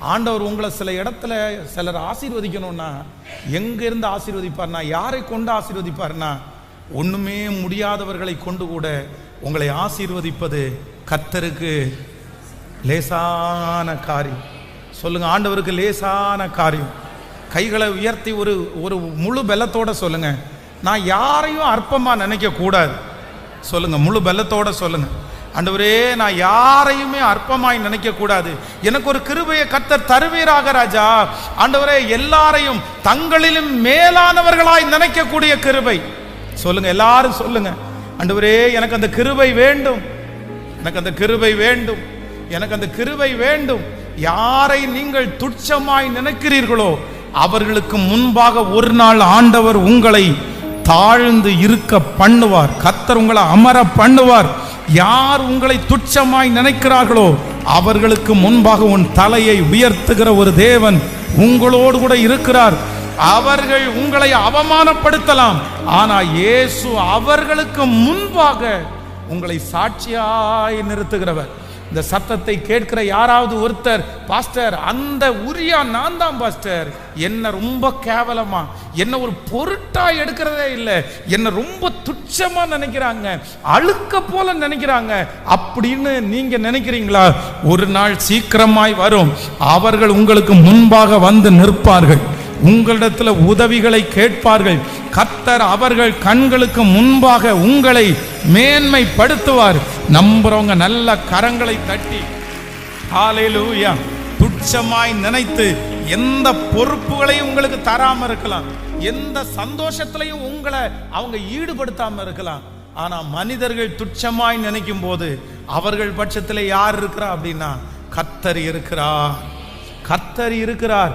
ஆண்டவர் உங்களை சில இடத்துல சிலர் ஆசீர்வதிக்கணும்னா எங்கேருந்து ஆசீர்வதிப்பார்னா யாரை கொண்டு ஆசீர்வதிப்பார்னா ஒன்றுமே முடியாதவர்களை கொண்டு கூட உங்களை ஆசீர்வதிப்பது கத்தருக்கு லேசான காரியம். சொல்லுங்க ஆண்டவருக்கு லேசான காரியம். கைகளை உயர்த்தி ஒரு ஒரு முழு பலத்தோட சொல்லுங்க. நான் யாரையும் அற்பமாக நினைக்க கூடாது சொல்லுங்க முழு பலத்தோட சொல்லுங்க. ஆண்டவரே நான் யாரையுமே அற்பமாய் நினைக்க கூடாது எனக்கு ஒரு கிருபையை கத்தர் தருவீராக ராஜா. ஆண்டவரே எல்லாரையும் தங்களிலும் மேலானவர்களாய் நினைக்கக்கூடிய கிருபை. சொல்லுங்க எல்லாரும் சொல்லுங்க. ஆண்டவரே எனக்கு அந்த கிருபை வேண்டும். எனக்கு அந்த கிருபை வேண்டும். எனக்கு அந்த கிருபை வேண்டும். யாரை நீங்கள் துச்சமாய் நினைக்கிறீர்களோ அவர்களுக்கு முன்பாக ஒரு நாள் ஆண்டவர் உங்களை தாழ்ந்து இருக்க பண்ணுவார். கத்தர் உங்களை அமர பண்ணுவார். யார் உங்களை துச்சமாய் நினைக்கிறார்களோ அவர்களுக்கு முன்பாக உன் தலையை உயர்த்துகிற ஒரு தேவன் உங்களோடு கூட இருக்கிறார். அவர்கள் உங்களை அவமானப்படுத்தலாம். ஆனா இயேசு அவர்களுக்கு முன்பாக உங்களை சாட்சியாய் நிறுத்துகிறவர். இந்த சத்தத்தை கேட்கிற யாராவது ஒருத்தர் பாஸ்டர் அந்த உரியா நான் தான் பாஸ்டர். என்ன ரொம்ப கேவலமா? என்ன ஒரு பொருட்டா எடுக்கிறதே இல்லை. என்ன ரொம்ப துச்சமா நினைக்கிறாங்க. அழுக்க போல நினைக்கிறாங்க. அப்படின்னு நீங்க நினைக்கிறீங்களா? ஒரு நாள் சீக்கிரமாய் வரும். அவர்கள் உங்களுக்கு முன்பாக வந்து நிற்பார்கள். உங்களிடத்தில் உதவிகளை கேட்பார்கள். கத்தர் அவர்கள் கண்களுக்கு முன்பாக உங்களை மேன்மைப்படுத்துவார். நம்புறவங்க நல்ல கரங்களை தட்டி ஹalleluya துச்சமாய் நினைத்து எந்த பொறுப்புகளையும் உங்களுக்கு தராம இருக்கலாம். எந்த சந்தோஷத்திலையும் உங்களை அவங்க ஈடுபடுத்தாம இருக்கலாம். ஆனா மனிதர்கள் துச்சமாய் நினைக்கும் போது அவர்கள் பட்சத்தில் யார் இருக்கிறா அப்படின்னா கத்தர் இருக்கிறார். கத்தர் இருக்கிறார்.